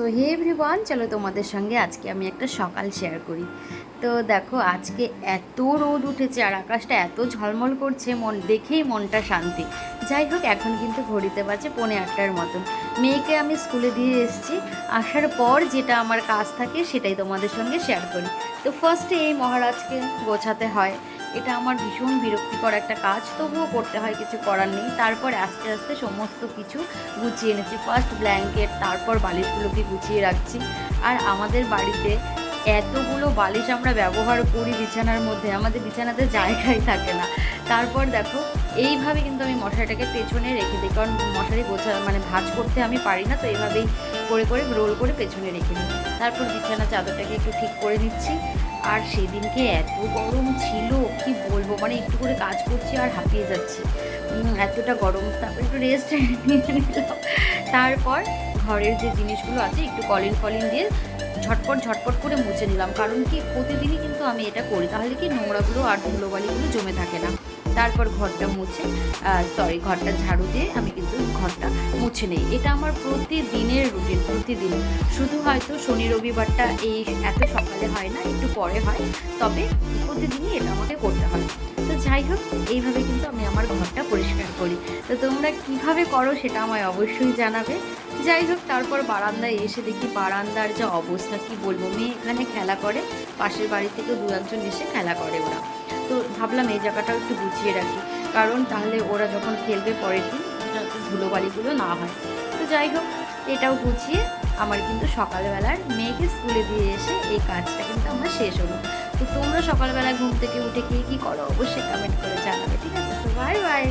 So hey everyone চলো তোমাদের সঙ্গে আজকে আমি একটা সকাল শেয়ার করি। তো দেখো, আজকে এত রোদ উঠেছে আর আকাশটা এত ঝলমল করছে, মন দেখেই মনটা শান্তি। যাই হোক, এখন কিন্তু ঘড়িতে বাজে পৌনে আটটার মতন। মেয়েকে আমি স্কুলে দিয়ে এসেছি। আসার পর যেটা আমার কাজ থাকে, সেটাই তোমাদের সঙ্গে শেয়ার করি। তো ফার্স্টে এই মহারাজকে গোছাতে হয়। এটা আমার ভীষণ বিরক্তিকর একটা কাজ, তবুও করতে হয়, কিছু করার নেই। তারপর আস্তে আস্তে সমস্ত কিছু গুছিয়ে এনেছি। ফার্স্ট ব্ল্যাঙ্কেট তারপর বালিশগুলোকে গুছিয়ে রাখছি। আর আমাদের বাড়িতে এতগুলো বালিশ আমরা ব্যবহার করি বিছানার মধ্যে, আমাদের বিছানাতে জায়গাই থাকে না। তারপর দেখো, এইভাবে কিন্তু আমি মশারিটাকে পেছনে রেখে দিই, কারণ মশারি গোছা মানে ভাঁজ করতে আমি পারি না, তো এইভাবেই করে করে, রোল করে পেছনে রেখে দিই। তারপর বিছানা চাদরটাকে একটু ঠিক করে নিচ্ছি। আর সেদিনকে এত গরম ছিল, কি বলব? মানে একটু করে কাজ করছি আর হাঁপিয়ে যাচ্ছি। এতটা গরম। তারপর একটু রেস্ট তারপর ঘরের যে জিনিসগুলো আছে, একটু কলিন ফলিন দিয়ে ঝটপট ঝটপট করে মুছে নিলাম। কারণ কি, প্রতিদিনই কিন্তু আমি এটা করি। তাহলে কি, নোংরাগুলো আর ধুলোবালিগুলো জমে থাকে না। তারপর ঘরটা মুছে সরি ঘরটা ঝাড়ু দিয়ে আমি কিন্তু ঘরটা মুছে নেই। এটা আমার প্রতিদিনের রুটিন প্রতিদিন। শুধু হয়তো শনি, রবিবারটা এই এত সকালে হয় না, একটু পরে হয়। তবে প্রতিদিনই এটা আমাকে করতে হয়। তো যাই হোক, এইভাবে কিন্তু আমি আমার ঘরটা পরিষ্কার করি। তো তোমরা কীভাবে করো সেটা আমায় অবশ্যই জানাবে। যাই হোক, তারপর বারান্দায় এসে দেখি বারান্দার যা অবস্থা, কি বলব? মেয়ে এখানে খেলা করে, পাশের বাড়ি থেকে দু একজন এসে খেলা করে ওরা। তো ভাবলাম এই জায়গাটাও একটু গুছিয়ে রাখি। কারণ তাহলে ওরা যখন খেলবে পরের দিন যাতে ধুলোবালিগুলো না হয়। তো যাই হোক, এটাও গুছিয়ে আমার কিন্তু সকালবেলার মেয়েকে স্কুলে দিয়ে এসে এই কাজটা কিন্তু আমরা শেষ হলো। তো তোমরা সকালবেলায় ঘুম থেকে উঠে গিয়ে কী করো? অবশ্যই কমেন্ট করে জানাবে, ঠিক আছে? Bye bye